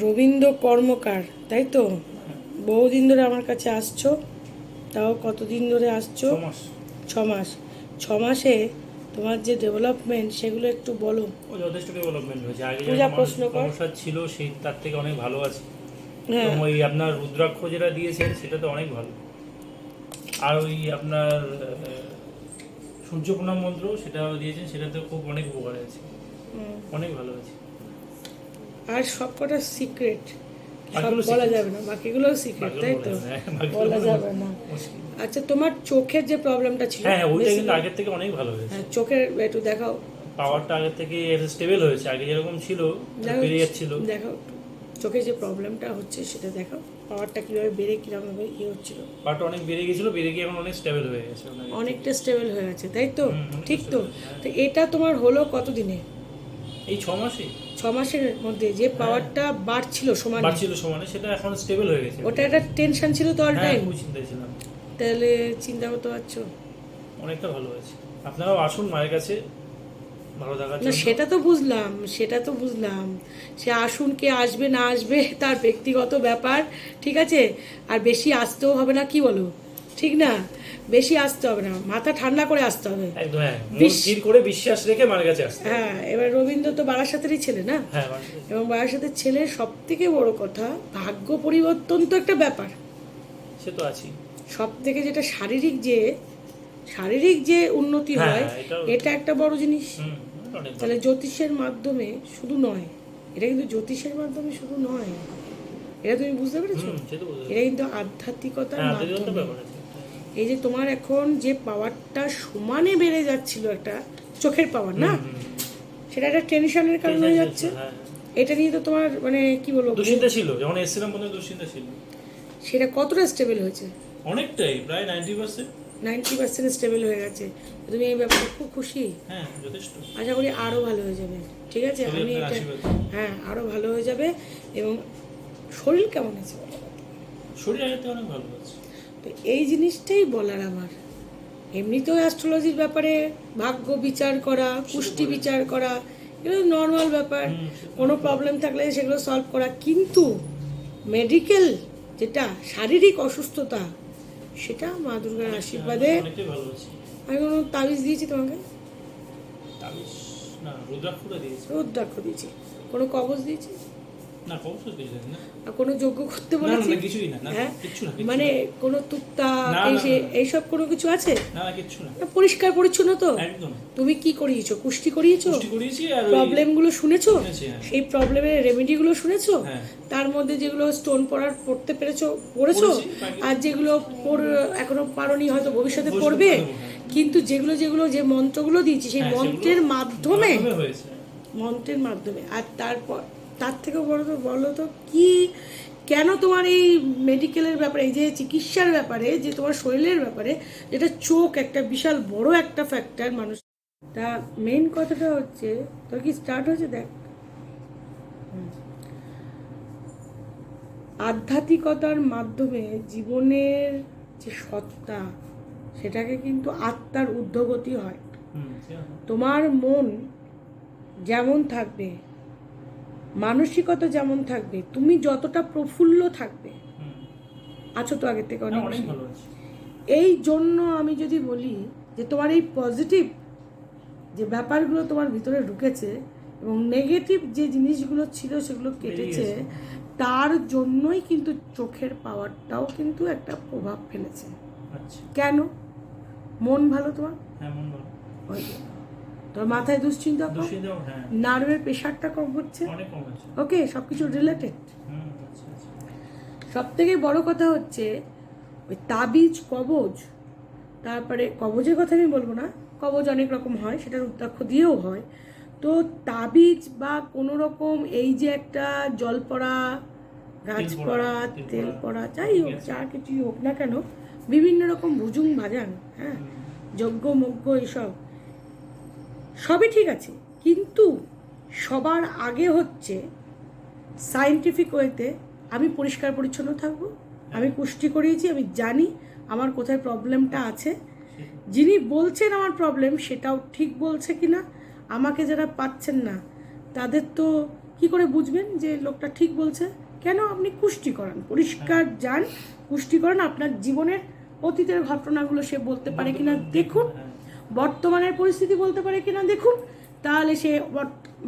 রবীন্দ্র কর্মকার তাই তো? বহুদিন ধরে আমার কাছে আসছো তাও কতদিন ধরে আসছো? ছ মাস ছ মাস মাসে তোমার যে ডেভেলপমেন্ট সেগুলো একটু বলো। যথেষ্ট ডেভেলপমেন্ট হয়েছে। আগে পূজা প্রশ্ন। সমস্যা ছিল সেই তার থেকে অনেক ভালো আছে। হ্যাঁ। ওই আপনার রুদ্রাক্ষ যেটা দিয়েছেন সেটা তো অনেক ভালো। আর ওই আপনার সূর্য প্রণাম মন্ত্র সেটা দিয়েছেন সেটাতে খুব অনেক উপকার আছে। হুম। অনেক ভালো আছে। আর সব কটা সিক্রেট সব বলা যাবে না বাকিগুলোও সিক্রেট তাই তো? বলা যাবে না। আচ্ছা তোমার চোখের যে প্রবলেমটা ছিল হ্যাঁ হ্যাঁ ওইটা কিন্তু আগের থেকে অনেক ভালো হয়েছে। হ্যাঁ, চোখের একটু দেখাও। পাওয়ারটা আগের থেকে স্টেবল হয়েছে আগে যেরকম ছিল বেড়ে যাচ্ছিল। দেখাও একটু। চোখে যে প্রবলেমটা হচ্ছে সেটা দেখাও। পাওয়ারটা কীভাবে বেড়ে কীরকম ইয়ে হচ্ছিল। পাওয়ারটা অনেক বেড়ে গেছিল বেড়ে গিয়ে এখন অনেক স্টেবল হয়ে গেছে। অনেকটা স্টেবল হয়ে গেছে তাই তো? ঠিক তো। তো এটা তোমার হলো কতদিনে? এই ছ মাসে? ছ মাসের মধ্যে যে পাওয়ারটা বাড়ছিল সমান। বাড়ছিল সমানে সেটা এখন স্টেবল হয়ে গেছে। ওটা একটা টেনশন ছিল তো অল হ্যাঁ টাইম খুব চিন্তায় ছিলাম। তাহলে চিন্তা করতে পারছ? অনেকটা ভালো হয়েছে। আপনারাও আসুন মায়ের কাছে। ভালো থাকার না সেটা তো বুঝলাম সেটা তো বুঝলাম। সে আসুন কে আসবে না আসবে তার ব্যক্তিগত ব্যাপার ঠিক আছে? আর বেশি আসতেও হবে না কি বলো? ঠিক না? বেশি আসতে হবে না মাথা ঠান্ডা করে আসতে হবে। একদম হ্যাঁ করে বিশ্বাস রেখে মায়ের কাছে আসতে হ্যাঁ এবার রবীন্দ্র তো বারাসাতেরই ছেলে না? হ্যাঁ। এবং বারাসাতের ছেলের সব থেকে বড় কথা ভাগ্য পরিবর্তন তো একটা ব্যাপার। সে তো আছি সব থেকে যেটা শারীরিক যে শারীরিক যে উন্নতি হ্যাঁ, হয় এটা একটা বড় জিনিস। তাহলে জ্যোতিষের মাধ্যমে শুধু নয় এটা কিন্তু জ্যোতিষের মাধ্যমে শুধু নয় এটা তুমি বুঝতে পেরেছ। এটা কিন্তু আধ্যাত্মিকতার মাধ্যমে এই যে তোমার এখন যে পাওয়ারটা সমানে বেড়ে যাচ্ছিল একটা চোখের পাওয়ার না? সেটা একটা টেনশনের কারণে হুম। যাচ্ছে। হ্যাঁ এটা নিয়ে তো তোমার মানে কি বলব? দুশ্চিন্তা ছিল যখন এসেছিলাম প্রথমে দুশ্চিন্তা ছিল। সেটা কতটা স্টেবল হয়েছে? অনেকটাই প্রায় ninety percent ninety percent stable হয়ে গেছে। তুমি এই ব্যাপারে খুব খুশি? হ্যাঁ যথেষ্ট। আশা করি আরও ভালো হয়ে যাবে। ঠিক আছে? আমি এটা হ্যাঁ আরও ভালো হয়ে যাবে। এবং শরীর কেমন আছে? শরীর আগের থেকে অনেক ভালো আছে। তো এই জিনিসটাই বলার আমার। এমনিতেও অ্যাস্ট্রোলজির ব্যাপারে ভাগ্য বিচার করা পুষ্টি বিচার করা এগুলো নর্মাল ব্যাপার। কোনো প্রবলেম থাকলে সেগুলো সলভ করা। কিন্তু মেডিকেল যেটা শারীরিক অসুস্থতা সেটা মা দুর্গার আশীর্বাদে আমি কোনো তাবিজ দিয়েছি তোমাকে? রুদ্রাক্ষ দিয়েছি। কোনো কবজ দিয়েছি? কোনো যজ্ঞ করতে বলেছি। হ্যাঁ? মানে কোনো না। এইসব কোনো কিছু আছে? পরিষ্কার পরিচ্ছন্ন তো? তুমি কি করিয়েছো? কুষ্টি করিয়েছো? প্রবলেমগুলো শুনেছো? হ্যাঁ। সেই প্রবলেমের রেমেডি গুলো শুনেছো? হ্যাঁ। তার মধ্যে যেগুলো স্টোন পড়ার পড়তে পেরেছ পড়েছো? আর যেগুলো এখনও পারোনি হয়তো ভবিষ্যতে পড়বে। হ্যাঁ। কিন্তু যেগুলো যেগুলো যে মন্ত্রগুলো দিয়েছি সেই মন্ত্রের মাধ্যমে মন্ত্রের মাধ্যমে। আর তারপর তার থেকেও বড় তো বলো তো কি কেন তোমার এই মেডিকেলের ব্যাপারে এই যে চিকিৎসার ব্যাপারে যে তোমার শরীরের ব্যাপারে যেটা চোখ একটা বিশাল বড় একটা ফ্যাক্টর মানুষ তা মেইন কথাটা হচ্ছে তোর কি স্টার্ট হয়েছে দেখ আধ্যাত্মিকতার মাধ্যমে জীবনের যে সত্তা সেটাকে কিন্তু আত্মার ঊর্ধ্বগতি হয়। তোমার মন যেমন থাকবে মানসিকতা যেমন থাকবে তুমি যতটা প্রফুল্ল থাকবে। আছো তো আগের থেকে অনেক ভালো এই জন্য আমি যদি বলি যে তোমার এই পজিটিভ যে ব্যাপারগুলো তোমার ভিতরে ঢুকেছে এবং নেগেটিভ যে জিনিসগুলো ছিল সেগুলো কেটেছে তার জন্যই কিন্তু চোখের পাওয়ারটাও কিন্তু একটা প্রভাব ফেলেছে। আচ্ছা। কেন? মন ভালো তোমার? হ্যাঁ মন ভালো। তোর মাথায় দুশ্চিন্তা কম? হ্যাঁ। নার্ভের প্রেশারটা কম হচ্ছে? ওকে সব কিছু রিলেটেড সব থেকে বড় কথা হচ্ছে ওই তাবিজ কবজ তারপরে কবজের কথা আমি বলব না কবজ অনেক রকম হয় সেটা রুদ্রাক্ষ দিয়েও হয়। তো তাবিজ বা কোনো রকম এই যে একটা জল পড়া গাছ পড়া তেল পড়া যাই হোক যা কিছুই হোক না কেন বিভিন্ন রকম ভুজুং ভাজান হ্যাঁ যজ্ঞ মজ্ঞ এসব সবই ঠিক আছে, কিন্তু সবার আগে হচ্ছে সায়েন্টিফিক ওয়েতে আমি পরিষ্কার পরিচ্ছন্ন থাকব, আমি পুষ্টি করিয়েছি, আমি জানি আমার কোথায় প্রবলেমটা আছে। যিনি বলছেন আমার প্রবলেম সেটাও ঠিক বলছে কি না আমাকে যারা পাচ্ছেন না, তাদের তো কি করে বুঝবেন যে লোকটা ঠিক বলছে? কেন আপনি কুষ্টি করান? পরিষ্কার যান কুষ্টি করান, আপনার জীবনের অতীতের ঘটনাগুলো সে বলতে পারে কিনা, দেখুন। বর্তমানের পরিস্থিতি বলতে পারে কিনা দেখুন। তাহলে সে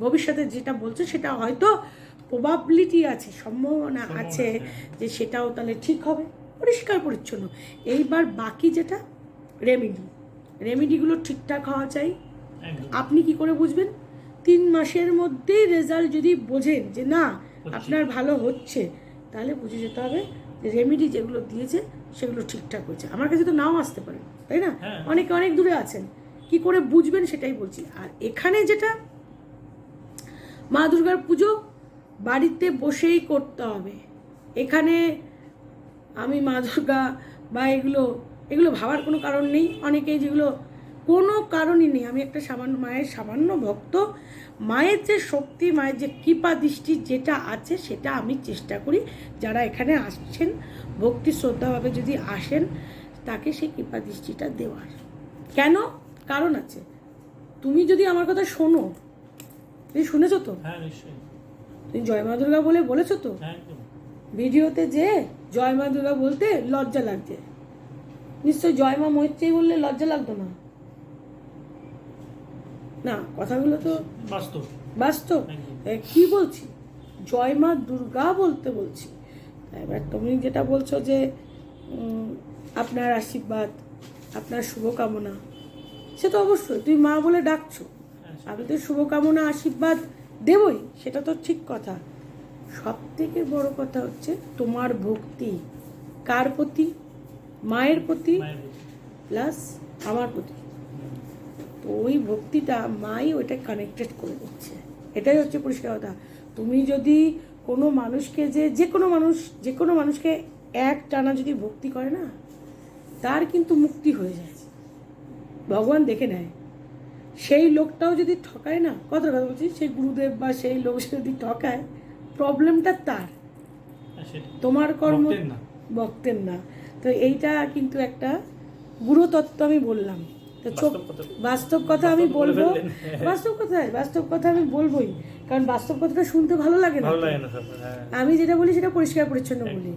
ভবিষ্যতে যেটা বলছে সেটা হয়তো প্রবাবিলিটি আছে সম্ভাবনা আছে যে সেটাও তাহলে ঠিক হবে। পরিষ্কার পরিচ্ছন্ন। এইবার বাকি যেটা রেমেডি রেমেডিগুলো ঠিকঠাক হওয়া চাই। আপনি কি করে বুঝবেন? তিন মাসের মধ্যেই রেজাল্ট যদি বোঝেন যে না আপনার ভালো হচ্ছে তাহলে বুঝে যেতে হবে রেমেডি যেগুলো দিয়েছে সেগুলো ঠিকঠাক হয়েছে। আমার কাছে তো নাও আসতে পারে তাই না? হ্যাঁ। অনেকে অনেক দূরে আছেন। কি করে বুঝবেন সেটাই বলছি। আর এখানে যেটা মা দুর্গার পুজো বাড়িতে বসেই করতে হবে। এখানে আমি মা দুর্গা বা এগুলো এগুলো ভাবার কোনো কারণ নেই। অনেকেই যেগুলো কোনো কারণই নেই। আমি একটা সামান্য মায়ের সামান্য ভক্ত। মায়ের যে শক্তি মায়ের যে কৃপা দৃষ্টি যেটা আছে সেটা আমি চেষ্টা করি। যারা এখানে আসছেন ভক্তি শ্রদ্ধাভাবে যদি আসেন তাকে সেই কৃপা দৃষ্টিটা দেওয়ার। কেন? কারণ আছে। তুমি যদি আমার কথা শোনো তুমি শুনেছো তো? হ্যাঁ তুমি জয় মা দুর্গা বলে বলেছ তো? হ্যাঁ ভিডিওতে যে জয় মা দুর্গা বলতে লজ্জা লাগছে। নিশ্চয় জয় মা মৈত্রেই বললে লজ্জা লাগতো না? না কথাগুলো তো বাস্তব। বাস্তব। কি বলছি? জয় মা দুর্গা বলতে বলছি। এবার তুমি যেটা বলছো যে আপনার আশীর্বাদ আপনার শুভকামনা সে তো অবশ্যই। তুমি মা বলে ডাকছো। হ্যাঁ, আমি তো শুভকামনা আশীর্বাদ দেবই সেটা তো ঠিক কথা। সব থেকে বড় কথা হচ্ছে তোমার ভক্তি। কার প্রতি? মায়ের প্রতি। প্লাস আমার প্রতি। ওই ভক্তিটা মাই ওইটা কানেক্টেড করে দিচ্ছে এটাই হচ্ছে পরিষ্কার কথা। তুমি যদি কোনো মানুষকে যে যে কোনো মানুষ যে কোনো মানুষকে এক টানা যদি ভক্তি করে না তার কিন্তু মুক্তি হয়ে যায়। ভগবান দেখে নেয়। সেই লোকটাও যদি ঠকায় না কত কথা বলছি? সেই গুরুদেব বা সেই লোক যদি ঠকায় প্রবলেমটা তার। তোমার কর্ম ভক্তের না। না। তো এইটা কিন্তু একটা গুরুতত্ত্ব আমি বললাম। তো চোখ বাস্তব কথা। আমি বলব? বাস্তব কথায় বাস্তব কথা আমি বলবোই। কারণ বাস্তব কথাটা শুনতে ভালো লাগে না। হ্যাঁ। আমি যেটা বলি সেটা পরিষ্কার পরিচ্ছন্ন বলি।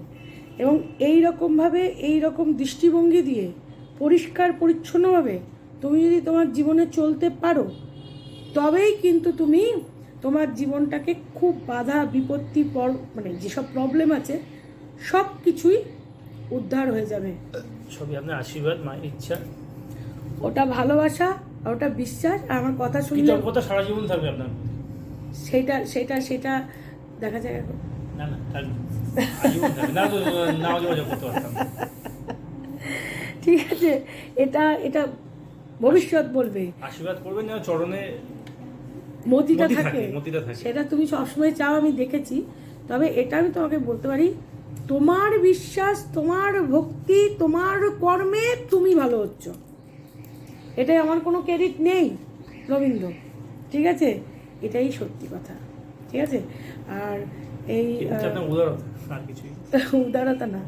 এবং এই রকমভাবে এই রকম দৃষ্টিভঙ্গি দিয়ে পরিষ্কার পরিচ্ছন্নভাবে তুমি যদি তোমার জীবনে চলতে পারো তবেই কিন্তু তুমি তোমার জীবনটাকে খুব বাধা বিপত্তি পর মানে যেসব প্রবলেম আছে সব কিছুই উদ্ধার হয়ে যাবে। সবই আপনার আশীর্বাদ মায়ের ইচ্ছা। ওটা ভালোবাসা আর ওটা বিশ্বাস আর আমার কথা শুনলে কৃতজ্ঞতা সারা জীবন থাকবে আপনার? সেটা সেটা সেটা দেখা যায় এখন। না না থাকবে আজীবন থাকবে। না তো নাও যোগাযোগ করতে পারতাম। না। ঠিক আছে এটা এটা ভবিষ্যৎ বলবে। আশীর্বাদ করবেন যেন চরণে মতিটা থাকে। থাকে, মতিটা থাকে। সেটা তুমি সবসময় চাও আমি দেখেছি। তবে এটা আমি তোমাকে বলতে পারি তোমার বিশ্বাস তোমার ভক্তি তোমার কর্মে তুমি ভালো হচ্ছ। এটাই আমার কোনো ক্রেডিট নেই রবীন্দ্র। ঠিক আছে? এটাই সত্যি কথা। ঠিক আছে? আর এই উদারতা না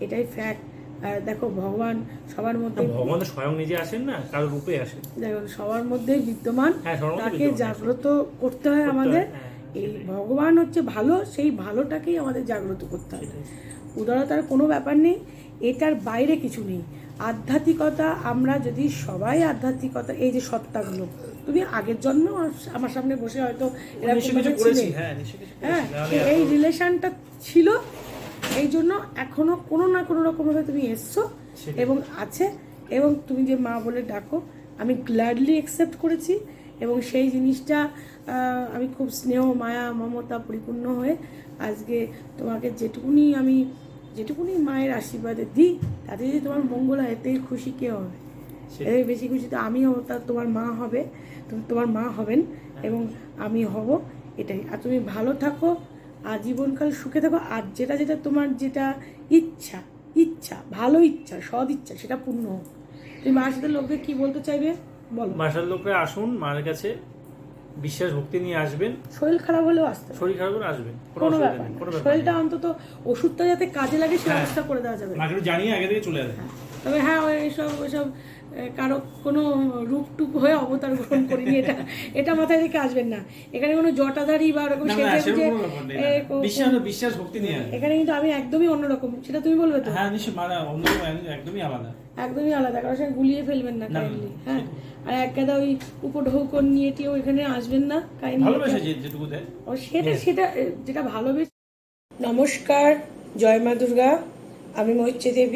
এটাই ফ্যাক্ট আর দেখো ভগবান সবার মধ্যে ভগবান স্বয়ং নিজে আসেন না কারও রূপে আসেন। দেখো সবার মধ্যেই বিদ্যমান হ্যাঁ, মধ্যে তাকে জাগ্রত করতে হয় আমাদের। হ্যাঁ, এই ভগবান হচ্ছে ভালো সেই ভালোটাকেই আমাদের জাগ্রত করতে হবে। উদারতার কোনো ব্যাপার নেই এটার বাইরে কিছু নেই। আধ্যাত্মিকতা আমরা যদি সবাই আধ্যাত্মিকতা এই যে সত্তাগুলো তুমি আগের জন্য আমার সামনে বসে হয়তো। হ্যাঁ হ্যাঁ এই রিলেশনটা ছিল এই জন্য এখনও কোনো না কোনো রকমভাবে তুমি এসছো এবং আছে এবং তুমি যে মা বলে ডাকো আমি গ্ল্যাডলি অ্যাকসেপ্ট করেছি এবং সেই জিনিসটা আমি খুব স্নেহ মায়া মমতা পরিপূর্ণ হয়ে আজকে তোমাকে যেটুকুনি আমি যেটুকুনি মায়ের আশীর্বাদে দিই তাতে যদি তোমার মঙ্গল হয় এতেই খুশি কে হবে। এর বেশি খুশি তো আমি হব তা তোমার মা হবে তোমার মা হবেন এবং আমি হব এটাই। আর তুমি ভালো থাকো আজীবনকাল সুখে থাকো আর যেটা যেটা তোমার যেটা ইচ্ছা ইচ্ছা ভালো ইচ্ছা সদ ইচ্ছা সেটা পূর্ণ হোক। তুমি মার সাথে লোকদের কি বলতে চাইবে? বলো। বাসার লোকরা আসুন মার কাছে বিশ্বাস ভক্তি নিয়ে আসবেন? শরীর খারাপ হলেও আসতে শরীর খারাপ হলে আসবেন? কোনো ব্যাপার নেই না। শরীরটা অন্তত ওষুধটা যাতে কাজে লাগে সে হ্যাঁ। ব্যবস্থা করে দেওয়া যাবে। না কিন্তু জানিয়ে আগে থেকে চলে আসবেন। তবে হ্যাঁ ওই সব ওই ওইসব কারও কোনো রূপ টুপ হয়ে অবতার গ্রহণ করিনি এটা এটা মাথায় রেখে আসবেন না। এখানে কোনো জটাধারী বা ওরকম বিশ্বাস ভক্তি নিয়ে এখানে কিন্তু আমি একদমই অন্যরকম সেটা তুমি বলবে তো? হ্যাঁ মানে একদমই আলাদা। একদমই আলাদা কারোর সঙ্গে গুলিয়ে ফেলবেন না কাইন্ডলি হ্যাঁ? আর এক গাদা ওই উপঢৌকন নিয়ে টিয়েও এখানে আসবেন না কাইন্ডলি ভালোবেসে যেটুকু দেয়। ও সেটা সেটা যেটা ভালোবেসে নমস্কার জয় মা দুর্গা আমি মৈত্রী দেবী